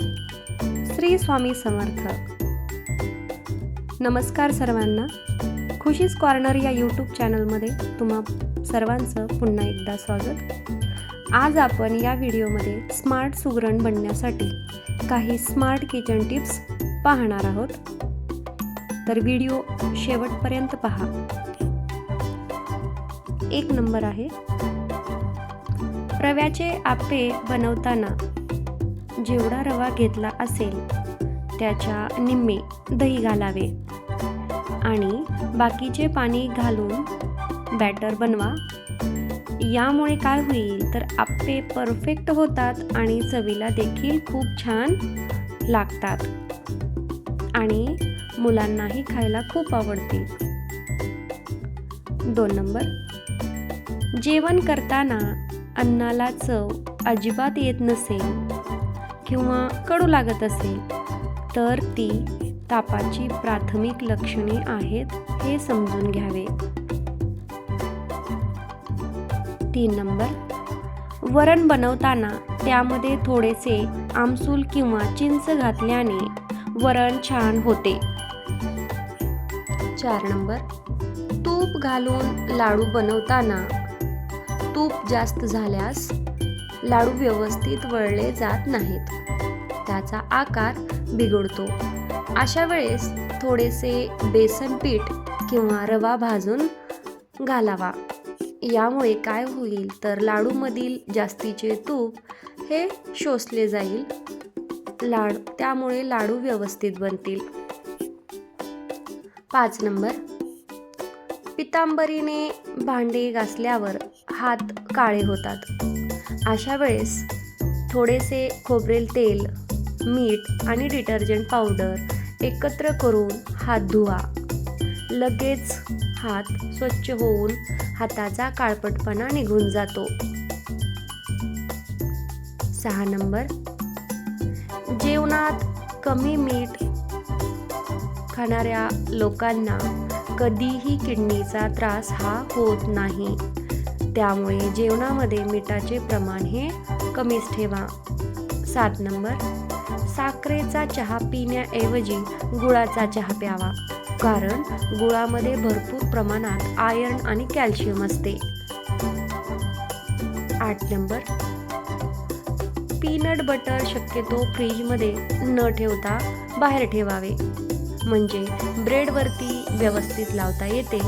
श्री स्वामी समर्थ. नमस्कार सर्वांना. खुशीज कॉर्नर या यूट्यूब चॅनलमध्ये तुम्हा सर्वांचं पुन्हा एकदा स्वागत. आज आपण या व्हिडिओमध्ये स्मार्ट सुगरण बनण्यासाठी काही स्मार्ट किचन टिप्स पाहणार आहोत. तर व्हिडिओ शेवटपर्यंत पहा. एक नंबर आहे. रव्याचे आपे बनवताना जेवढा रवा घेतला असेल त्याच्या निम्मे दही घालावे. आणि बाकीचे पाणी घालून बॅटर बनवा. यामुळे काय होईल तर आप्पे परफेक्ट होतात आणि चवीला देखील खूप छान लागतात. आणि मुलांनाही खायला खूप आवडतील. दोन नंबर. जेवण करताना अन्नाला चव अजिबात येत नसेल किंवा कडू लागत असेल तर ती तापाची प्राथमिक लक्षणे आहेत हे समजून घ्यावे. तीन नंबर. वरण बनवताना त्यामध्ये थोडेसे आमसूल किंवा चिंच घातल्याने वरण छान होते. चार नंबर. तूप घालून लाडू बनवताना तूप जास्त झाल्यास लाडू व्यवस्थित वळले जात नाहीत. त्याचा आकार बिघडतो. अशा वेळेस थोडेसे बेसन पीठ किंवा रवा भाजून घालावा. यामुळे काय होईल तर लाडूमधील जास्तीचे तूप हे शोषले जाईल. लाड त्यामुळे लाडू व्यवस्थित बनतील. पाच नंबर. पितांबरीने भांडे घासल्यावर हात काळे होतात. अशा वेळेस थोडेसे खोबरेल तेल मीठ आणि डिटर्जंट पावडर एकत्र करून हात धुवा. लगेच हात स्वच्छ होऊन हाताचा काळपटपणा निघून जातो. सहा नंबर. जेवणात कमी मीठ खाणाऱ्या लोकांना कधीही किडनीचा त्रास हा होत नाही. त्यामुळे जेवणामध्ये मिठाचे प्रमाण हे कमीच ठेवा. सात नंबर. साखरेचा चहा पिण्याऐवजी गुळाचा चहा प्यावा. कारण गुळामध्ये भरपूर प्रमाणात आयर्न आणि कॅल्शियम असते. आठ नंबर. पीनट बटर शक्यतो फ्रीजमध्ये न ठेवता बाहेर ठेवावे. म्हणजे ब्रेडवरती व्यवस्थित लावता येते.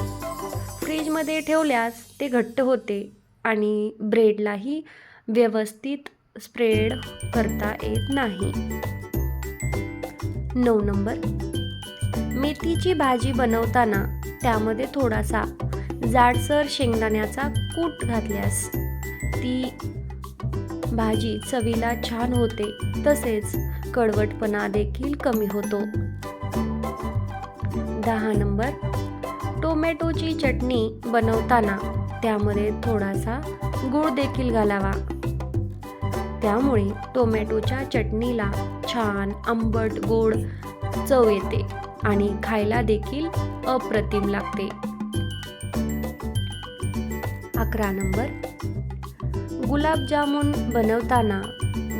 फ्रीजमध्ये ठेवल्यास ते घट्ट होते आणि ब्रेडलाही व्यवस्थित स्प्रेड करता येत नाही. नऊ नंबर. मेथीची भाजी बनवताना त्यामध्ये थोडासा जाडसर शेंगदाण्याचा कूट घातल्यास ती भाजी चवीला छान होते तसेच कडवटपणा देखील कमी होतो. दहा नंबर. टोमॅटोची चटणी बनवताना त्यामध्ये थोडासा गूळ देखील घालावा. त्यामुळे टोमॅटोच्या चटणीला छान आंबट गोड चव येते आणि खायला देखील अप्रतिम लागते. अकरा नंबर. गुलाबजामुन बनवताना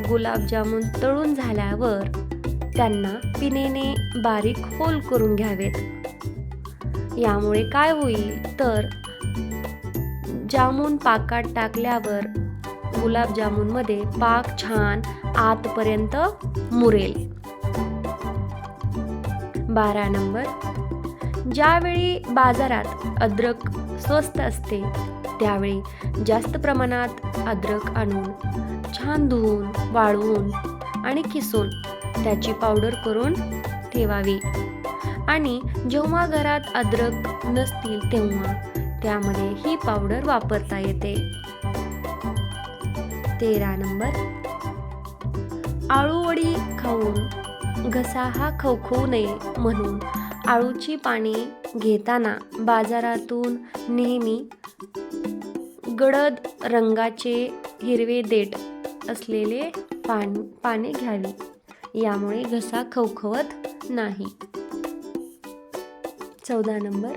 गुलाबजामुन तळून झाल्यावर त्यांना पिनेने बारीक होल करून घ्यावेत. यामुळे काय होईल? तर जामून पाकात टाकल्यावर गुलाबजामुनमध्ये पाक छान आतपर्यंत मुरेल. बारा नंबर. ज्यावेळी बाजारात अद्रक स्वस्त असते त्यावेळी जास्त प्रमाणात अद्रक आणून छान धुवून वाळवून आणि किसून त्याची पावडर करून ठेवावी. आणि जेव्हा घरात अद्रक नसतील तेव्हा त्यामध्ये ही पावडर वापरता येते. तेरा नंबर. आळूवडी खाऊन घसा हा खवखवू नये म्हणून आळूची पाने घेताना बाजारातून नेहमी गडद रंगाचे हिरवे देठ असलेले पान पाने घ्यावी. यामुळे घसा खवखवत नाही. चौदा नंबर.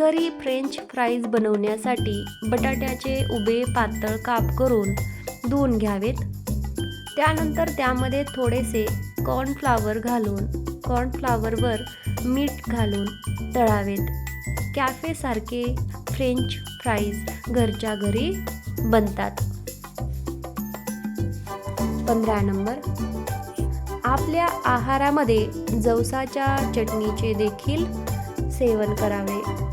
घरी फ्रेंच फ्राईज बनवण्यासाठी बटाट्याचे उभे पातळ काप करून धुवून घ्यावेत. त्यानंतर त्यामध्ये थोडेसे कॉर्नफ्लावर घालून कॉर्नफ्लावरवर मीठ घालून तळावेत. कॅफेसारखे फ्रेंच फ्राईज घरच्या घरी बनतात. पंधरा नंबर. आपल्या आहारामध्ये जवसाच्या चटणीचे देखील सेवन करावे.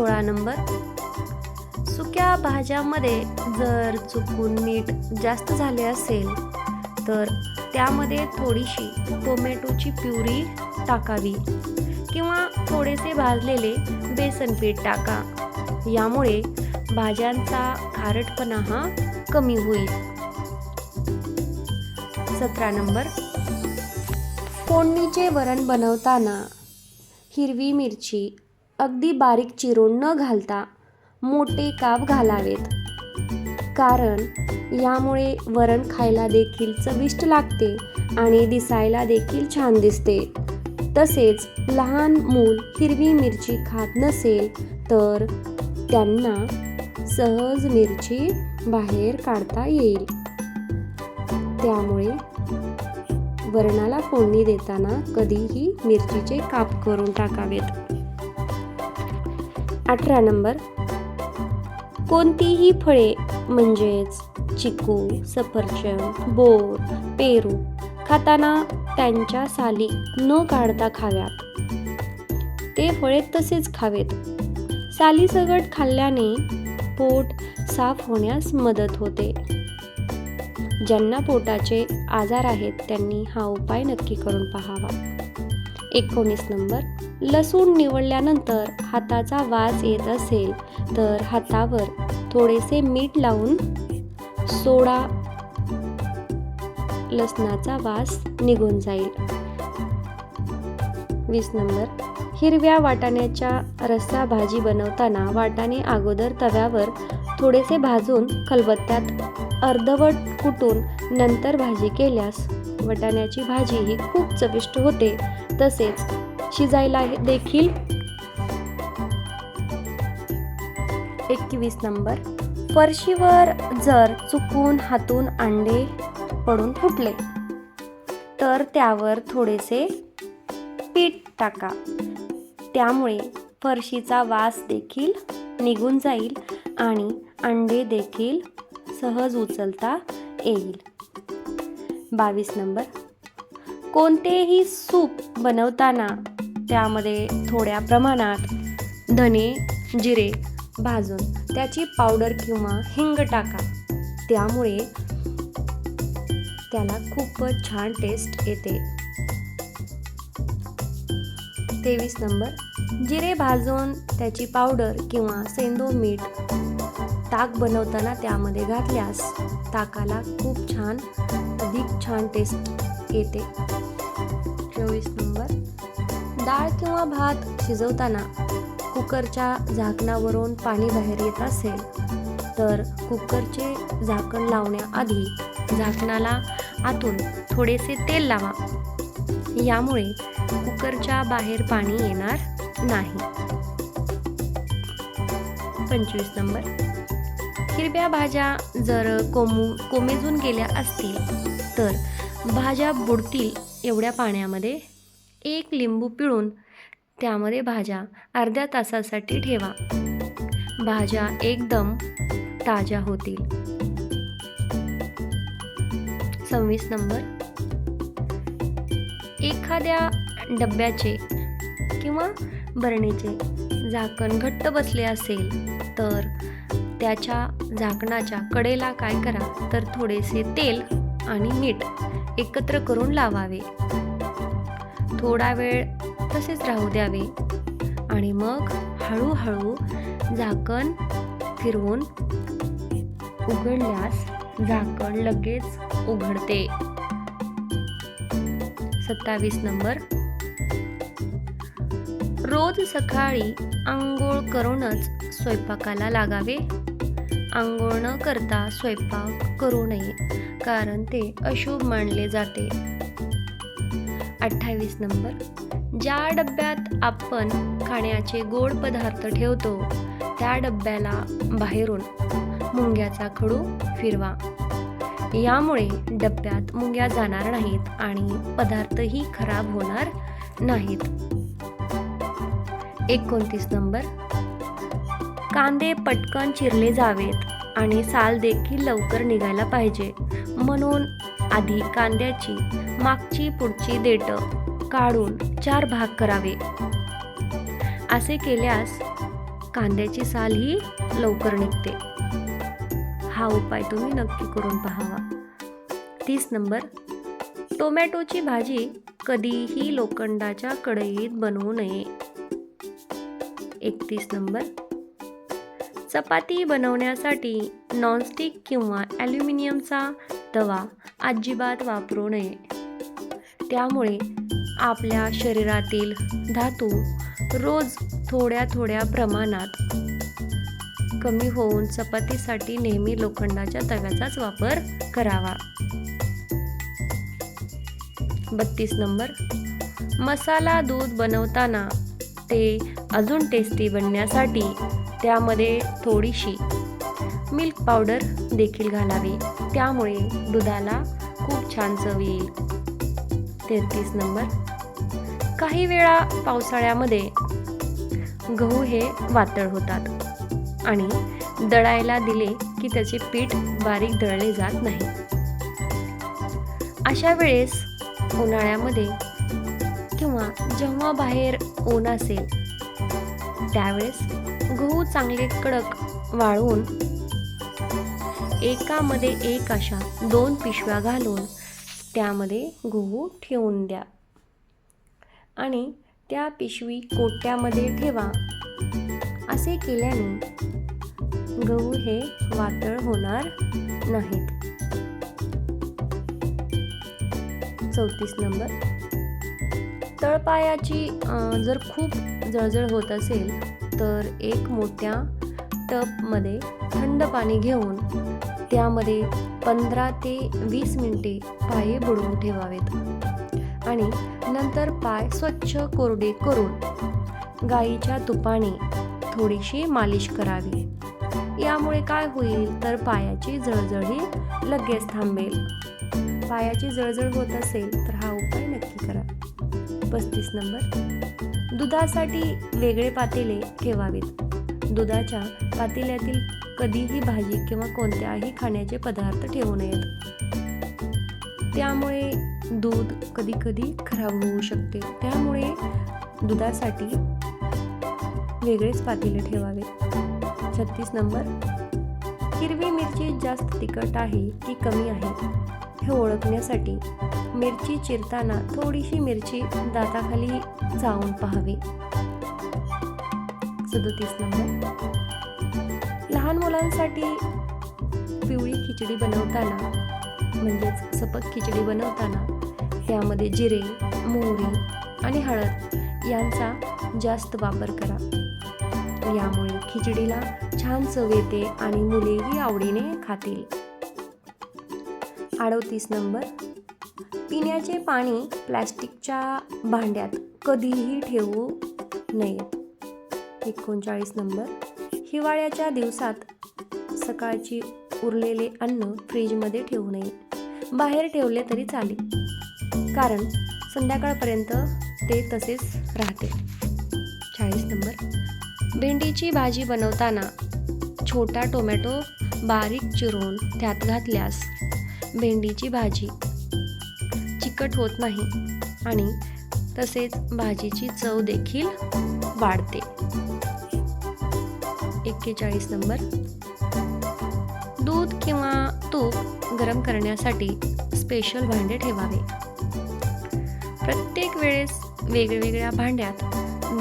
सोळा नंबर. सुक्या भाज्यामध्ये जर चुकून मीठ जास्त झाले असेल तर त्यामध्ये थोडीशी टोमॅटोची प्युरी टाकावी किंवा थोडेसे भाजलेले बेसन पीठ टाका. यामुळे भाज्यांचा खारटपणा हा कमी होईल. सतरा नंबर. फोडणीचे वरण बनवताना हिरवी मिरची अगदी बारीक चिरून न घालता मोठे काप घालावेत. कारण यामुळे वरण खायला देखील चविष्ट लागते आणि दिसायला देखील छान दिसते. तसेच लहान मूल हिरवी मिरची खात नसेल तर त्यांना सहज मिरची बाहेर काढता येईल. त्यामुळे वरणाला फोडणी देताना कधीही मिरचीचे काप करून टाकावेत. अठरा नंबर. कोणतीही फळे म्हणजेच चिकू सफरचंद बोर पेरू खाताना त्यांच्या साली न काढता खाव्यात. ते फळे तसेच खावेत. साली सगट खाल्ल्याने पोट साफ होण्यास मदत होते. ज्यांना पोटाचे आजार आहेत त्यांनी हा उपाय नक्की करून पाहावा. एकोणीस नंबर. लसूण निवडल्यानंतर हाताचा वास येत असेल तर हातावर थोडेसे मीठ लावून सोडा लसणाचा वास निघून जाईल. वीस नंबर. हिरव्या वाटाण्याच्या रस्सा भाजी बनवताना वाटाणे अगोदर तव्यावर थोडेसे भाजून खलबत्त्यात अर्धवट कुटून नंतर भाजी केल्यास वाटाण्याची भाजी ही खूप चविष्ट होते. तसेच शिजायला देखील. एकवीस नंबर. फरशीवर जर चुकून हातून अंडे पडून फुटले तर त्यावर थोडेसे पीठ टाका. त्यामुळे फरशीचा वास देखील निघून जाईल आणि अंडे देखील सहज उचलता येईल. बावीस नंबर. कोणतेही सूप बनवताना त्यामध्ये थोड्या प्रमाणात धने जिरे भाजून त्याची पावडर किंवा हिंग टाका. त्यामुळे त्याला खूपच छान टेस्ट येते. तेवीस नंबर. जिरे भाजून त्याची पावडर किंवा सेंदो मीठ ताक बनवताना त्यामध्ये घातल्यास ताकाला खूप छान अधिक छान टेस्ट येते. चोवीस नंबर. डाळ किंवा भात शिजवताना कुकरच्या झाकणावरून पाणी बाहेर येत असेल तर कुकरचे झाकण लावण्याआधी झाकणाला आतून थोडेसे तेल लावा. यामुळे कुकरच्या बाहेर पाणी येणार नाही. पंचवीस नंबर. हिरव्या भाज्या जर कोमू कोमेजून गेल्या असतील तर भाज्या बुडतील एवढ्या पाण्यामध्ये. एक लिंबू पिळून त्यामध्ये भाज्या अर्ध्या तासासाठी ठेवा. भाज्या एकदम ताज्या होतील. सव्वीस नंबर. एखाद्या डब्याचे किंवा बरणीचे झाकण घट्ट बसले असेल तर त्याच्या झाकणाच्या कडेला काय करा? तर थोडेसे तेल आणि मीठ एकत्र करून लावावे. थोडा वेळ तसेच राहू द्यावे. आणि मग हळूहळू झाकण फिरवून उघडल्यास झाकण लगेच उघडते. सत्तावीस नंबर. रोज सकाळी आंघोळ करूनच स्वयंपाकाला लागावे. आंघोळ न करता स्वयंपाक करू नये कारण ते अशुभ मानले जाते. अठ्ठावीस नंबर. ज्या डब्यात आपण खाण्याचे गोड पदार्थ ठेवतो त्या डब्याला बाहेरून मुंग्याचा खडू फिरवा. यामुळे डब्यात मुंग्या जाणार नाहीत आणि पदार्थही खराब होणार नाहीत. एकोणतीस नंबर. कांदे पटकन चिरले जावेत आणि साल देखील लवकर निघायला पाहिजे म्हणून आधी कांद्याची मागची पुढची देठं काढून चार भाग करावे. असे केल्यास कांद्याची साल ही लवकर निघते. हा उपाय तुम्ही नक्की करून पाहावा. तीस नंबर. टोमॅटोची भाजी कधीही लोखंडाच्या कढईत बनवू नये. एकतीस नंबर. चपाती बनवण्यासाठी नॉनस्टिक किंवा ॲल्युमिनियमचा तवा अजिबात वापरू नये. त्यामुळे आपल्या शरीरातील धातू रोज थोड्या थोड्या प्रमाणात कमी होऊन चपातीसाठी नेहमी लोखंडाच्या तव्याचाच वापर करावा. बत्तीस नंबर. मसाला दूध बनवताना ते अजून टेस्टी बनण्यासाठी त्यामध्ये थोडीशी मिल्क पावडर देखील घालावी. त्यामुळे दुधाला खूप छान चव येईल. तेहतीस नंबर. काही वेळा पावसाळ्यामध्ये गहू हे वातळ होतात आणि दळायला दिले की त्याचे पीठ बारीक दळले जात नाही. अशा वेळेस उन्हाळ्यामध्ये किंवा जेव्हा बाहेर ऊन असेल त्यावेळेस गहू चांगले कडक वाळवून एकामध्ये एक अशा दोन पिशव्या घालून त्यामध्ये गहू ठेवून द्या. आणि त्या पिशवी कोट्यामध्ये ठेवा. असे केल्याने गहू हे वातळ होणार नाहीत. चौतीस नंबर. तळपायाची जर खूप जळजळ होत असेल तर एक मोठ्या टबमध्ये थंड पाणी घेऊन त्यामध्ये पंधरा ते वीस मिनिटे पाय बुडवून ठेवावेत. आणि नंतर पाय स्वच्छ कोरडे करून गाईच्या तुपाने थोडीशी मालिश करावी. यामुळे काय होईल तर पायाची जळजळही लगेच थांबेल. पायाची जळजळ होत असेल तर हा उपाय नक्की करा. पस्तीस नंबर. दुधासाठी वेगळे पातेले ठेवावेत. दुधाच्या पातेल्यातील कधीही भाजी किंवा कोणत्याही खाण्याचे पदार्थ ठेवू नयेत. त्यामुळे दूध कधी कधी खराब होऊ शकते. त्यामुळे दुधासाठी वेगळेच पातेले ठेवावे. छत्तीस नंबर. हिरवी मिरची जास्त तिखट आहे की कमी आहे हे ओळखण्यासाठी मिरची चिरताना थोडीशी मिरची दाताखाली जाऊन पाहावी. सदतीस नंबर. लहान मुलांसाठी पिवळी खिचडी बनवताना म्हणजेच सपक खिचडी बनवताना त्यामध्ये जिरे मोहरी आणि हळद यांचा जास्त वापर करा. यामुळे खिचडीला छान चव येते आणि मुलेही आवडीने खातील. अडतीस नंबर. पिण्याचे पाणी प्लॅस्टिकच्या भांड्यात कधीही ठेवू नये एकोणचाळीस नंबर. हिवाळ्याच्या दिवसात सकाळची उरलेले अन्न फ्रीजमध्ये ठेवू नये. बाहेर ठेवले तरी चालेल. कारण संध्याकाळपर्यंत ते तसेच राहते. चाळीस नंबर. भेंडीची भाजी बनवताना छोटा टोमॅटो बारीक चिरून त्यात घातल्यास भेंडीची भाजी चिकट होत नाही आणि तसेच भाजीची चव देखील वाढते. एक्केचाळीस नंबर. दूध किंवा तूप गरम करण्यासाठी स्पेशल भांडे ठेवावे. प्रत्येक वेळेस वेगवेगळ्या भांड्यात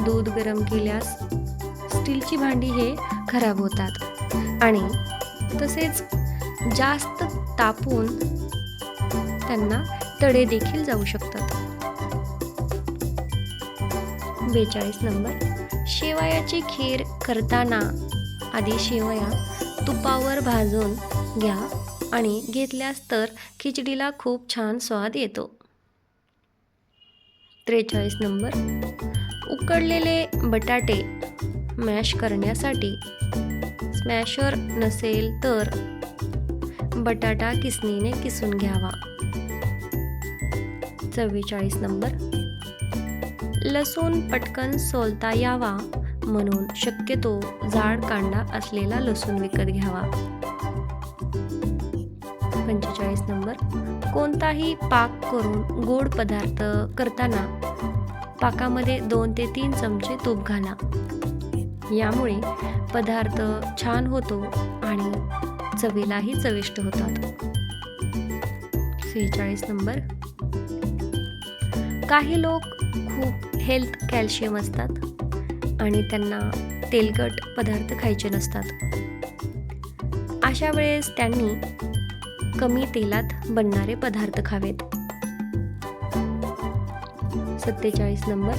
दूध गरम केल्यास स्टीलची भांडी हे खराब होतात. आणि तसेच जास्त तापून त्यांना तडे देखील जाऊ शकतात. बेचाळीस नंबर. शेवयाची खीर करताना आधी शेवया तुपावर भाजून घ्या आणि घेतल्यास तर खिचडीला खूप छान स्वाद येतो. त्रेचाळीस नंबर. उकडलेले बटाटे मॅश करण्यासाठी स्मॅशर नसेल तर बटाटा किसणीने किसून घ्यावा. चव्वेचाळीस नंबर. लसूण पटकन सोलता यावा म्हणून शक्यतो जाड कांदा असलेला लसूण विकत घ्यावा. पंचेचाळीस नंबर. कोणताही पाक करून गोड पदार्थ करताना पाकामध्ये दोन ते तीन चमचे तूप घाला. यामुळे पदार्थ छान होतो आणि चवीलाही चविष्ट होतात. सेहेचाळीस नंबर. काही लोक खूप हेल्थ कॅल्शियम असतात आणि त्यांना तेलकट पदार्थ खायचे नसतात. अशा वेळेस त्यांनी कमी तेलात बनणारे पदार्थ खावेत. सत्तेचाळीस नंबर.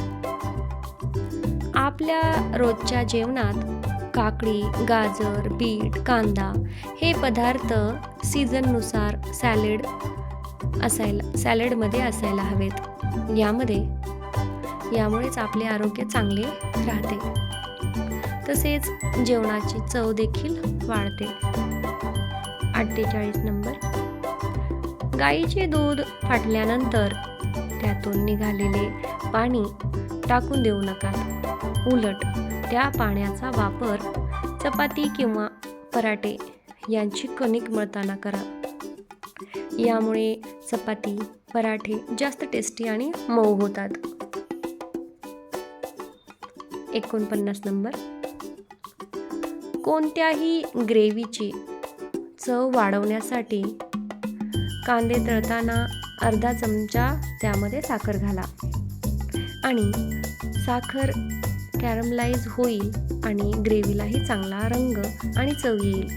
आपल्या रोजच्या जेवणात काकडी गाजर बीट कांदा हे पदार्थ सीझननुसार सॅलेड असायला सॅलेडमध्ये असायला हवेत. यामध्ये यामुळेच आपले आरोग्य चांगले राहते. तसेच जेवणाची चव देखील वाढते. अठ्ठेचाळीस नंबर. गाईचे दूध फाटल्यानंतर त्यातून निघालेले पाणी टाकून देऊ नका. उलट त्या पाण्याचा वापर चपाती किंवा पराठे यांची कणिक मळताना करा. यामुळे चपाती पराठे जास्त टेस्टी आणि मऊ होतात. एकोणपन्नास नंबर. कोणत्याही ग्रेव्हीची चव वाढवण्यासाठी कांदे तळताना अर्धा चमचा त्यामध्ये साखर घाला. आणि साखर कॅरमलाइज होईल आणि ग्रेव्हीलाही चांगला रंग आणि चव येईल.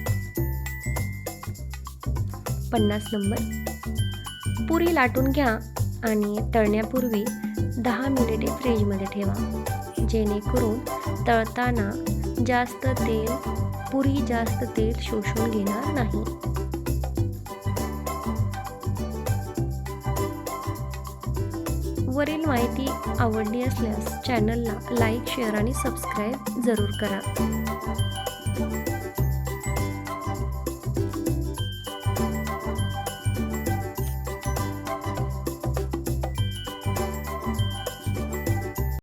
पन्नास नंबर. पुरी लाटून घ्या आणि तळण्यापूर्वी दहा मिनिटे फ्रीजमध्ये ठेवा. जेणेकरून तळताना जास्त तेल पुरी जास्त तेल शोषून घेणार नाही. वरील माहिती आवडली असल्यास चॅनलला लाईक शेअर आणि सबस्क्राईब जरूर करा.